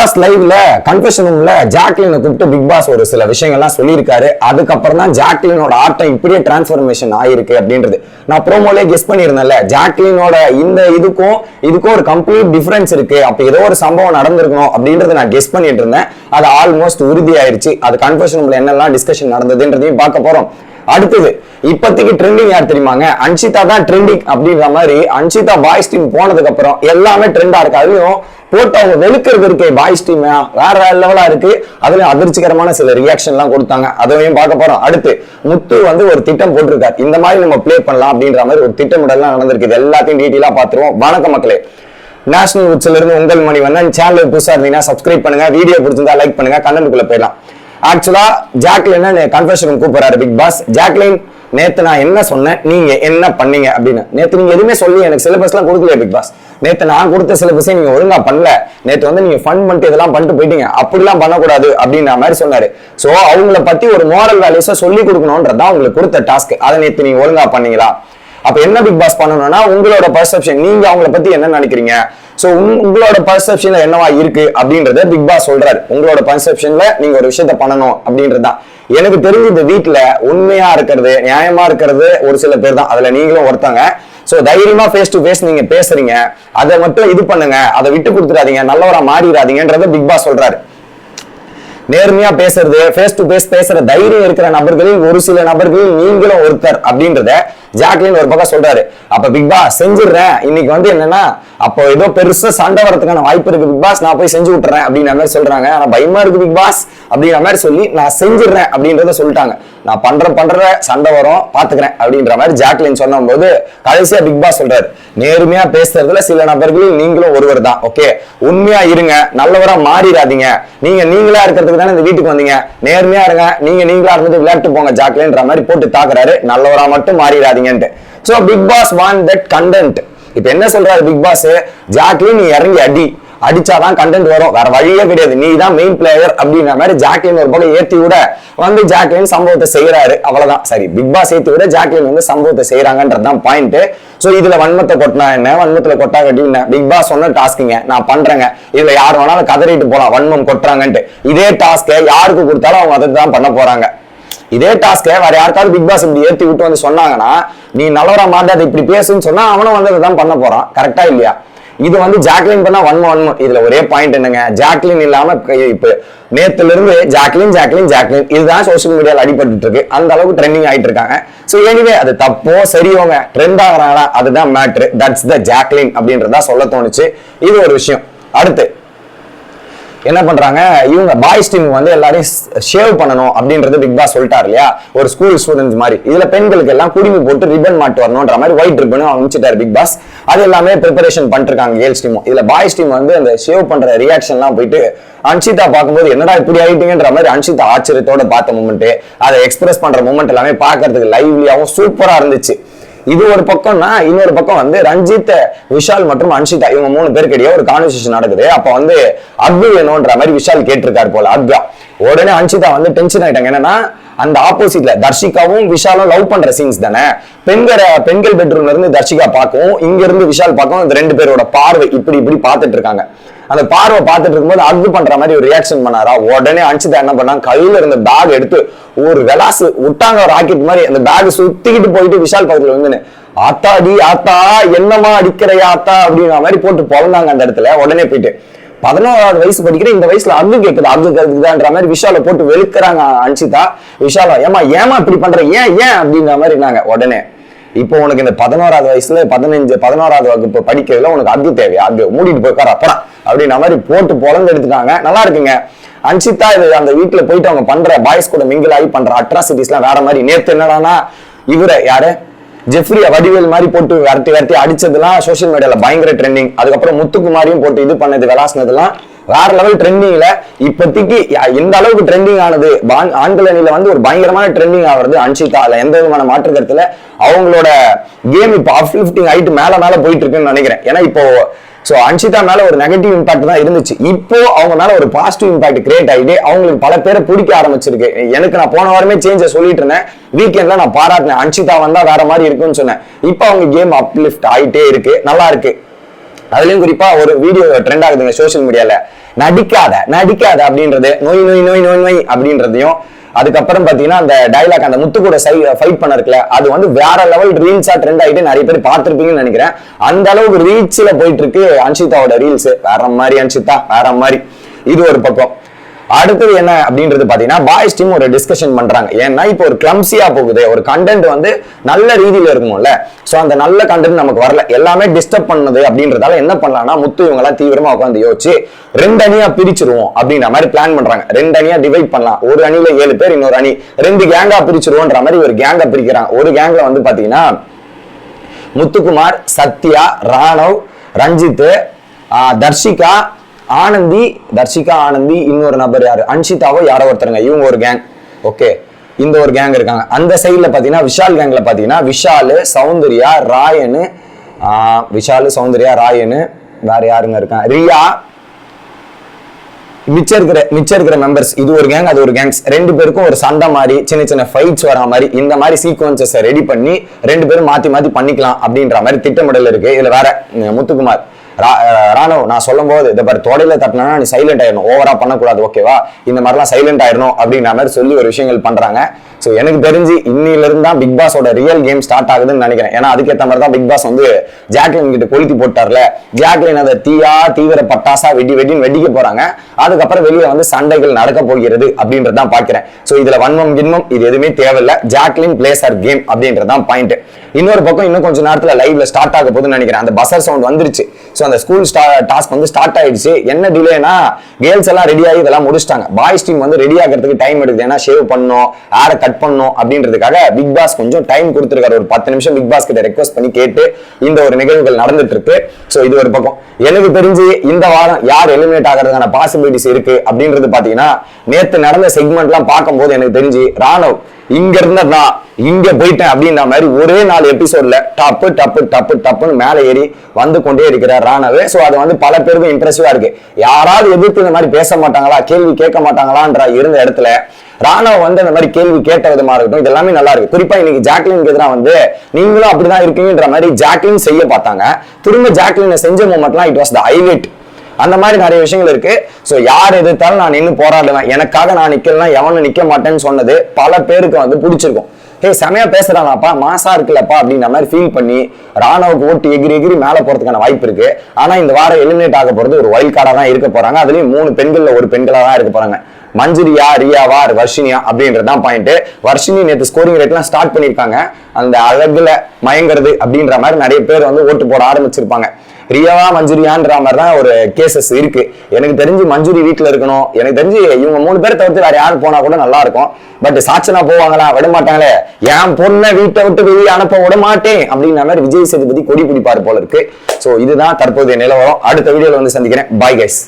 Pass லைவ்ல confession ரூம்ல ஜாக்லினை கூப்பிட்டு பிக் பாஸ் ஒரு சில விஷயங்கள்லாம் சொல்லியிருக்காரு. அதுக்கப்புறம் தான் ஜாக்லினோட ஆட்டம் இப்படியே டிரான்ஸ்ஃபர்மேஷன் ஆயிருக்கு அப்படின்றது. நான் ப்ரோமோலே கெஸ் பண்ணியிருந்தேன்ல ஜாக்லினோட இந்த இதுக்கும் இதுக்கும் ஒரு கம்ப்ளீட் டிஃபரன்ஸ் இருக்கு. அப்போ ஏதோ ஒரு சம்பவம் நடந்திருக்கணும் அப்படின்றத நான் கெஸ் பண்ணிட்டு இருந்தேன் அது ஆல்மோஸ்ட் உறுதி ஆயிருச்சு அது கன்ஃபெஷன் ரூம்ல என்னெல்லாம் டிஸ்கஷன் நடந்ததுன்றதையும் பார்க்க போறோம். அடுத்தது இப்போதைக்கு ட்ரெண்டிங் யார் தெரியுமாங்க? அன்ஷிதா தான் ட்ரெண்டிங் அப்படின்ற மாதிரி அன்ஷிதா பாய்ஸ் டீம் போனதுக்கு அப்புறம் எல்லாமே ட்ரெண்டா இருக்கு. அதுலயும் போட்டு அவங்க வெளுக்கிறது இருக்கே பாய்ஸ் டீம் வேற வேற லெவலா இருக்கு. அதுல அதிர்ச்சிகரமான சில ரியாக்ஷன் எல்லாம் கொடுத்தாங்க. அதையும் பார்க்க போறோம். அடுத்து முத்து வந்து ஒரு திட்டம் போட்டிருக்காரு. இந்த மாதிரி நம்ம ப்ளே பண்ணலாம் அப்படின்ற மாதிரி ஒரு திட்டமிடலாம் நடந்திருக்கு. இது எல்லாத்தையும் டீட்டெயிலா பார்த்துருவோம். வணக்கம் மக்களே. நேஷனல் உச்சில இருந்து உங்கள் மணி வந்து சேனல் புதுசா இருந்தீங்கன்னா சப்ஸ்கிரைப் பண்ணுங்க. வீடியோ பிடிச்சிருந்தா லைக் பண்ணுங்க. கண்டனுக்குள்ள போயிடலாம். ஆக்சுவலா ஜாக்லின் கன்ஃபர்ஷன் கூப்பிடுறாரு பிக் பாஸ் ஜாக்லின் நேத்து நான் என்ன சொன்னேன்? நீங்க என்ன பண்ணீங்க அப்படின்னு. நேத்து நீங்க எதுவுமே சொல்லி எனக்கு சிலபஸ் எல்லாம் கொடுக்கல பிக் பாஸ் நேத்து நான் கொடுத்த சிலபஸை நீங்க ஒழுங்கா பண்ணல. நேத்து வந்து நீங்க ஃபன் பண்ணிட்டு இதெல்லாம் பண்ணிட்டு போயிட்டீங்க. அப்படிலாம் பண்ணக்கூடாது அப்படின்ற மாதிரி சொன்னாரு. சோ அவங்கள பத்தி ஒரு மோரல் வேல்யூஸை சொல்லி கொடுக்கணும்ன்றதான் உங்களுக்கு கொடுத்த டாஸ்க் அதை நேத்து நீங்க ஒழுங்கா பண்ணீங்களா? அப்ப என்ன பிக் பாஸ் பண்ணணும்னா உங்களோட பர்செப்ஷன் நீங்க அவங்கள பத்தி என்ன நினைக்கிறீங்க? ஸோ உங்களோட பர்செப்ஷன்ல என்னவா இருக்கு அப்படின்றத பிக் பாஸ் சொல்றாரு. உங்களோட பர்செப்ஷன்ல நீங்க ஒரு விஷயத்த பண்ணணும் அப்படின்றதுதான் எனக்கு தெரிஞ்ச இந்த வீட்டுல உண்மையா இருக்கிறது நியாயமா இருக்கிறது ஒரு சில பேர் தான். அதுல நீங்களும் ஒருத்தங்க. சோ தைரியமா ஃபேஸ் டு ஃபேஸ் நீங்க பேசுறீங்க. அதை மட்டும் இது பண்ணுங்க. அதை விட்டு கொடுத்துடாதீங்க. நல்லவரா மாறிடாதீங்கன்றத பிக் பாஸ் சொல்றாரு. நேர்மையா பேசுறது ஃபேஸ் டு ஃபேஸ் பேசுற தைரியம் இருக்கிற நபர்களில் ஒரு சில நபர்களில் நீங்களும் ஒருத்தர் அப்படின்றத ஜாக்லின் ஒரு பக்கம் சொல்றாரு. அப்ப பிக் பாஸ் செஞ்சிடுறேன். இன்னைக்கு வந்து என்னன்னா அப்போ ஏதோ பெருசா சண்டை வரதுக்கான வாய்ப்பு இருக்கு பிக் பாஸ் நான் போய் செஞ்சு விட்டுறேன் அப்படின்ற மாதிரி சொல்றாங்க. ஆனா பயமா இருக்கு பிக் பாஸ் அப்படின்ற மாதிரி சொல்லி நான் செஞ்சிடுறேன் அப்படின்றத சொல்லிட்டாங்க. நான் பண்ற பண்ற சண்டை வரும் பாத்துக்கிறேன் அப்படின்ற மாதிரி ஜாக்லின் சொன்ன போது கடைசியா பிக் பாஸ் சொல்றாரு. நேர்மையா பேசுறதுல சில நபர்களில் நீங்களும் ஒருவர் தான். ஓகே உண்மையா இருங்க. நல்லவரா மாறிடாதீங்க. நீங்க நீங்களா இருக்கிறதுக்கு தானே இந்த வீட்டுக்கு வந்தீங்க? நேர்மையா இருங்க. நீங்க நீங்களா இருந்து விளையாட்டு போங்க ஜாக்லின்ற மாதிரி போட்டு தாக்குறாரு. நல்லவரா மட்டும் மாறிடாதீங்கன்ட்டு. So Bigg Boss want that content இப்ப என்ன சொல்றாரு பிக் பாஸ் ஜாக்லின் நீ இறங்கி அடி. அடிச்சாதான் கண்டென்ட் வரும். வேற வழியே கிடையாது. நீ தான் மெயின் பிளேயர் அப்படின்ற மாதிரி ஜாக்லின் ஒரு பக்கம் ஏத்தி விட வந்து ஜாக்லின் சம்பவத்தை செய்யறாரு அவ்வளவுதான். சரி பிக் பாஸ் ஏத்தி விட ஜாக்லின் வந்து சம்பவத்தை செய்யறாங்கன்றதுதான் பாயிண்ட் சோ இதுல வன்மத்தை கொட்டினா என்ன? வன்மத்துல கொட்டா கட்டி என்ன? பிக் பாஸ் சொன்ன டாஸ்க்குங்க நான் பண்றேங்க. இதுல யார் வேணாலும் கதறிட்டு போலாம். வன்மம் கொட்டுறாங்கன்ட்டு. இதே டாஸ்க்கை யாருக்கு கொடுத்தாலும் அவங்க அதை தான் பண்ண போறாங்க. இதே டாஸ்க்கை வேற யாருக்காவது பிக் பாஸ் இப்படி ஏற்றி விட்டு வந்து சொன்னாங்கன்னா நீ நல்லவரா மாட்டாது இப்படி பேசுன்னு சொன்னா அவனும் வந்து அதை தான் பண்ண போறான். கரெக்டா இல்லையா? இது வந்து ஜாக்லின் பண்ணா ஒன் ஒன் இதுல ஒரே பாயிண்ட் என்னங்க? ஜாக்லின் இல்லாம இப்ப நேத்துல இருந்து ஜாக்லின் ஜாக்லின் ஜாக்லின் இதுதான் சோசியல் மீடியால அடிபட்டு இருக்கு. அந்த அளவுக்கு ட்ரெண்டிங் ஆயிட்டு இருக்காங்க. சோ எனிவே அது தப்போ சரியவங்க ட்ரெண்ட் ஆகிறாங்களா? அதுதான் மேட்ரு தட்ஸ் த ஜாக்லின் அப்படின்றதா சொல்ல தோணுச்சு. இது ஒரு விஷயம். அடுத்து என்ன பண்றாங்க? இவங்க பாய்ஸ் டீம் வந்து எல்லாரையும் ஷேவ் பண்ணணும் அப்படின்றது பிக் பாஸ் சொல்லிட்டாரு இல்லையா? ஒரு ஸ்கூல் ஸ்டூடெண்ட்ஸ் மாதிரி. இதுல பெண்களுக்கு எல்லாம் குடிமி போட்டு ரிப்பன் மாட்டு வரணும்ன்ற மாதிரி ஒயிட் ரிப்பன் அமைச்சிட்டாரு பிக் பாஸ் அது எல்லாமே ப்ரிப்பரேஷன் பண்ணிருக்காங்க கேர்ள்ஸ் டீமும் இதுல பாய்ஸ் டீம் வந்து அந்த ஷேவ் பண்ற ரியாக்ஷன்லாம் போயிட்டு அன்ஷிதா பார்க்கும்போது என்னடா இப்படி ஆயிட்டீங்கன்ற மாதிரி அன்ஷிதா ஆச்சரியத்தோட பார்த்த மூமெண்ட் அதை எக்ஸ்பிரஸ் பண்ற மூமெண்ட் எல்லாமே பார்க்கறதுக்கு லைவ்லியாவும் சூப்பரா இருந்துச்சு. இது ஒரு பக்கம்னா இன்னொரு பக்கம் வந்து ரஞ்சித் விஷால் மற்றும் அன்ஷிதா இவங்க மூணு பேருக்கிடையே ஒரு கான்வர்சேஷன் நடக்குது. அப்ப வந்து அக்பு வேணும்ன்ற மாதிரி விஷால் கேட்டிருக்காரு போல அக்பா உடனே அன்ஷிதா வந்து டென்ஷன் ஆயிட்டாங்க. என்னன்னா அந்த ஆப்போசிட்ல தர்ஷிகாவும் விஷாலும் லவ் பண்ற சீன்ஸ் தானே. பெண்கள் பெண்கள் பெட்ரூம்ல இருந்து தர்ஷிகா பார்க்கவும் இங்க இருந்து விஷால் பார்க்கவும் இந்த ரெண்டு பேரோட பார்வை இப்படி இப்படி பார்த்துட்டு இருக்காங்க. அந்த பார்வை பார்த்துட்டு இருக்கும்போது அது பண்ற மாதிரி ஒரு ரியாக்ஷன் பண்ணாரா? உடனே அன்ஷிதா என்ன பண்ணான் கையில இருந்த பேக் எடுத்து ஒரு வெலாசு விட்டாங்க ஒரு ராக்கெட் மாதிரி அந்த பேக் சுத்திக்கிட்டு போயிட்டு விஷால் பக்கத்துல வந்து ஆத்தாடி ஆத்தா என்னமா அடிக்கிறையா ஆத்தா அப்படிங்கிற மாதிரி போட்டு பொழந்தாங்க அந்த இடத்துல. உடனே போயிட்டு பதினோராவது வயசு படிக்கிற இந்த வயசுல அங்கு கேட்குது அங்கு கேக்குதுன்ற மாதிரி விஷால போட்டு வெளுக்கிறாங்க அன்ஷிதா விஷாலா ஏமா ஏமா இப்படி பண்ற? ஏன் ஏன் அப்படின்ற மாதிரி நாங்க உடனே இப்போ உனக்கு இந்த பதினோராவது வயசுல பதினஞ்சு பதினோராவது வகுப்பு படிக்கிறதுல உனக்கு அது தேவையா அது மூடிட்டு போய் உட்கார அப்புறம் அப்படின்ற மாதிரி போட்டு பொழந்து எடுத்துட்டாங்க நல்லா இருக்குங்க. அன்சிதா இது அந்த வீட்டுல போயிட்டு அவங்க பண்ற பாய்ஸ் கூட மிங்கிள் ஆகி பண்ற அட்ராசிட்டிஸ் எல்லாம் வேற மாதிரி. நேத்து என்னடானா இவரை யாரு? ஜெஃப்ரி வடிவேல் மாதிரி போட்டு விரட்டி விரட்டி அடிச்சதுலாம் சோஷியல் மீடியால பயங்கர ட்ரெண்டிங் அதுக்கப்புறம் முத்துக்குமாரியும் போட்டு இது பண்ணது விளாசினதுலாம் வேற லெவல் ட்ரெண்டிங்ல இப்போதைக்கு எந்த அளவுக்கு ட்ரெண்டிங் ஆனது ஆண்கள் அணியில வந்து ஒரு பயங்கரமான ட்ரெண்டிங் ஆகிறது அன்ஷிதா அதுல எந்த விதமான மாற்று கருத்துல அவங்களோட கேம் இப்போ அப்லிஃப்டிங் ஹைட் மேல மேல போயிட்டு இருக்குன்னு நினைக்கிறேன். ஏன்னா இப்போ ஸோ அன்ஷிதா மேல ஒரு நெகட்டிவ் இம்பாக்ட் தான் இருந்துச்சு. இப்போ அவங்க மேல ஒரு பாசிட்டிவ் இம்பாக்ட் கிரியேட் ஆகிட்டு அவங்களுக்கு பல பேரை பிடிக்க ஆரம்பிச்சிருக்கு. எனக்கு நான் போன வாரமே சேஞ்ச சொல்லிட்டு இருந்தேன். வீக்கெண்ட்ல நான் பாராட்டினேன். அன்ஷிதா வந்தா வேற மாதிரி இருக்குன்னு சொன்னேன். இப்போ அவங்க கேம் அப்லிஃப்ட் ஆகிட்டே இருக்கு. நல்லா இருக்கு. அதுலயும் குறிப்பா ஒரு வீடியோ ட்ரெண்ட் ஆகுதுங்க சோஷியல் மீடியால நடிக்காத நடிக்காத அப்படின்றது நோய் நோய் நோய் நோய் நோய் அப்படின்றதையும் அதுக்கப்புறம் பாத்தீங்கன்னா அந்த டைலாக் அந்த முத்து கூட சை ஃபைட் பண்ண இருக்குல்ல அது வந்து வேற லெவல் ரீல்ஸா ட்ரெண்ட் ஆகிட்டு நிறைய பேர் பார்த்திருப்பீங்கன்னு நினைக்கிறேன். அந்த அளவுக்கு ரீச்ல போயிட்டு இருக்கு அன்ஷிதாவோட ரீல்ஸ் வேற மாதிரி அன்ஷிதா வேற மாதிரி. இது ஒரு பக்கம். அடுத்தது என்ன அப்படின்றது பாத்தீங்கன்னா பாய்ஸ் டீம் ஒரு டிஸ்கஷன் பண்றாங்க. ஏன்னா இப்போ ஒரு கிளம்சியா போகுது. ஒரு கண்டென்ட் வந்து நல்ல ரீதியில இருக்கும்ல. சோ அந்த நல்ல கண்டென்ட் நமக்கு வரல. எல்லாமே டிஸ்டர்ப் பண்ணது அப்படின்றதால என்ன பண்ணலாம்னா முத்து இவங்க எல்லாம் தீவிரமா உட்காந்து யோசிச்சு ரெண்டு அணியா பிரிச்சிருவோம் அப்படின்ற மாதிரி பிளான் பண்றாங்க. ரெண்டு அணியா டிவைட் பண்ணலாம். ஒரு அணியில ஏழு பேர் இன்னொரு அணி ரெண்டு கேங்கா பிரிச்சிருவோன்ற மாதிரி ஒரு கேங்கா பிரிக்கிறாங்க. ஒரு கேங்ல வந்து பாத்தீங்கன்னா முத்துக்குமார் சத்யா ராணவ் ரஞ்சித் தர்ஷிகா ஆனந்தி தர்ஷிகா ஆனந்தி இன்னொரு நபர் யாரு? அன்ஷிதாவோ யாரோ ஒருத்தருங்க. இவங்க ஒரு கேங் ஓகே இந்த ஒரு கேங் இருக்காங்க. அந்த சைடில் பாத்தீங்கன்னா விஷால் கேங்ல பாத்தீங்கன்னா விஷாலு சௌந்தர்யா ராயனு விஷாலு சௌந்தர்யா ராயனு வேற யாருங்க இருக்காங்க? ரியா. மிச்சம் இருக்கிற மிச்சம் இருக்கிற மெம்பர்ஸ் இது ஒரு கேங் அது ஒரு கேங்ஸ் ரெண்டு பேருக்கும் ஒரு சண்டை மாதிரி சின்ன சின்ன ஃபைட்ஸ் வரா மாதிரி இந்த மாதிரி சீக்வன்சஸ் ரெடி பண்ணி ரெண்டு பேரும் மாத்தி மாத்தி பண்ணிக்கலாம் அப்படின்ற மாதிரி திட்டமிடல் இருக்கு. இதுல வேற முத்துக்குமார். ராணவ் நான் சொல்லும் போது இந்த பாரு தொடையில தட்டினா நீ சைலண்ட் ஆயிடணும். ஓவரா பண்ணக்கூடாது ஓகேவா இந்த மாதிரிலாம் சைலண்ட் ஆயிடணும் அப்படின்ற மாதிரி சொல்லி ஒரு விஷயங்கள் பண்றாங்க. ஸோ எனக்கு தெரிஞ்சு இன்னிலிருந்து தான் பிக் பாஸோட ரியல் கேம் ஸ்டார்ட் ஆகுதுன்னு நினைக்கிறேன். ஏன்னா அதுக்கேற்ற மாதிரி தான் பிக் பாஸ் வந்து ஜாக்லின் கிட்ட கொளுத்தி போட்டார்ல. ஜாக்லின் அதை தீயா தீவிர பட்டாசா வெடி வெடின்னு வெடிக்க போறாங்க. அதுக்கப்புறம் வெளியே வந்து சண்டைகள் நடக்க போகிறது அப்படின்றதான் பார்க்கிறேன். ஸோ இதுல வன்மம் கின்மம் இது எதுவுமே தேவையில்ல. ஜாக்லின் பிளேஸ் ஆர் கேம் அப்படின்றதான் பாயிண்ட் இன்னொரு பக்கம் இன்னும் கொஞ்ச நேரத்துல லைவ்ல ஸ்டார்ட் ஆக போதுன்னு நினைக்கிறேன். அந்த பஸ்ஸர் சவுண்ட் வந்துருச்சு. ஸோ அந்த ஸ்கூல் டாஸ்க் வந்து ஸ்டார்ட் ஆயிடுச்சு. என்ன டிலேனா கேர்ள்ஸ் எல்லாம் ரெடி ஆகி இதெல்லாம் முடிச்சிட்டாங்க. பாய்ஸ் டீம் வந்து ரெடி ஆகிறதுக்கு டைம் எடுக்குது. ஏன்னா ஷேவ் பண்ணும் ஏரை கட் பண்ணும் அப்படின்றதுக்காக பிக் பாஸ் கொஞ்சம் டைம் கொடுத்துருக்காரு. ஒரு பத்து நிமிஷம் பிக் பாஸ் கிட்ட ரெக்வஸ்ட் பண்ணி கேட்டு இந்த ஒரு நிகழ்வுகள் நடந்துட்டு இருக்கு. ஸோ இது ஒரு பக்கம். எனக்கு தெரிஞ்சு இந்த வாரம் யார் எலிமினேட் ஆகிறதுக்கான பாசிபிலிட்டிஸ் இருக்கு அப்படின்றது பாத்தீங்கன்னா நேற்று நடந்த செக்மெண்ட்லாம் பார்க்கும்போது எனக்கு தெரிஞ்சு ராணுவ இங்க இருந்த நான் இங்க போயிட்டேன் அப்படின்ற மாதிரி ஒரே நாலு எபிசோட்ல டப்பு டப்பு டப்பு டப்புன்னு மேல ஏறி வந்து கொண்டே இருக்கிறார் ராணவே. சோ அது வந்து பல பேருக்கும் இம்ப்ரெசிவா இருக்கு. யாராவது எதிர்த்து இந்த மாதிரி பேச மாட்டாங்களா கேள்வி கேட்க மாட்டாங்களான்ற இருந்த இடத்துல ராணவ வந்து அந்த மாதிரி கேள்வி கேட்ட விதமா இருக்கட்டும் இது எல்லாமே நல்லா இருக்கு. குறிப்பா இன்னைக்கு ஜாக்லினுக்கு எதிராக வந்து நீங்களும் அப்படிதான் இருக்கீங்கன்ற மாதிரி ஜாக்லின் செய்ய பார்த்தாங்க. திரும்ப ஜாக்லினை செஞ்ச மூமெண்ட்லாம் இட் வாஸ் த ஹைலைட் அந்த மாதிரி நிறைய விஷயங்கள் இருக்கு. ஸோ யார் எதிர்த்தாலும் நான் நின்று போராடுவேன். எனக்காக நான் நிக்கலாம் எவனும் நிக்க மாட்டேன்னு சொன்னது பல பேருக்கு வந்து பிடிச்சிருக்கும். ஹே செமையா பேசுறானாப்பா மாசா இருக்குல்லப்பா அப்படின்ற மாதிரி ஃபீல் பண்ணி ராணுவுக்கு ஓட்டு எகிரி எகிரி மேல போறதுக்கான வாய்ப்பு இருக்கு. ஆனா இந்த வாரம் எலிமினேட் ஆக போறது ஒரு ஒயில் கார்டா தான் இருக்க போறாங்க. அதுலயும் மூணு பெண்கள்ல ஒரு பெண்களா தான் இருக்க போறாங்க. மஞ்சுரியா ரியாவா வர்ஷினியா அப்படின்றதான் பாயிண்ட் வர்ஷினி நேற்று ஸ்கோரிங் ரேட்லாம் ஸ்டார்ட் பண்ணிருக்காங்க அந்த அழகுல மயங்கிறது அப்படின்ற மாதிரி நிறைய பேர் வந்து ஓட்டு போட ஆரம்பிச்சிருப்பாங்க. ரியாவா மஞ்சுரியான்ற மாதிரி தான் ஒரு கேசஸ் இருக்கு. எனக்கு தெரிஞ்சு மஞ்சுரி வீட்டில் இருக்கணும். எனக்கு தெரிஞ்சு இவங்க மூணு பேரை தவிர்த்து வேற யாரும் போனா கூட நல்லா இருக்கும். பட் சாட்சனா போவாங்களா? விட மாட்டாங்களே. என் பொண்ணை வீட்டை விட்டு வெளியே அனுப்ப விட மாட்டேன். அப்படின்ற மாதிரி விஜய் சேதுபதி கொடி பிடிப்பாரு போல இருக்கு. ஸோ இதுதான் தற்போதைய நிலவரம். அடுத்த வீடியோவில் வந்து சந்திக்கிறேன். Bye guys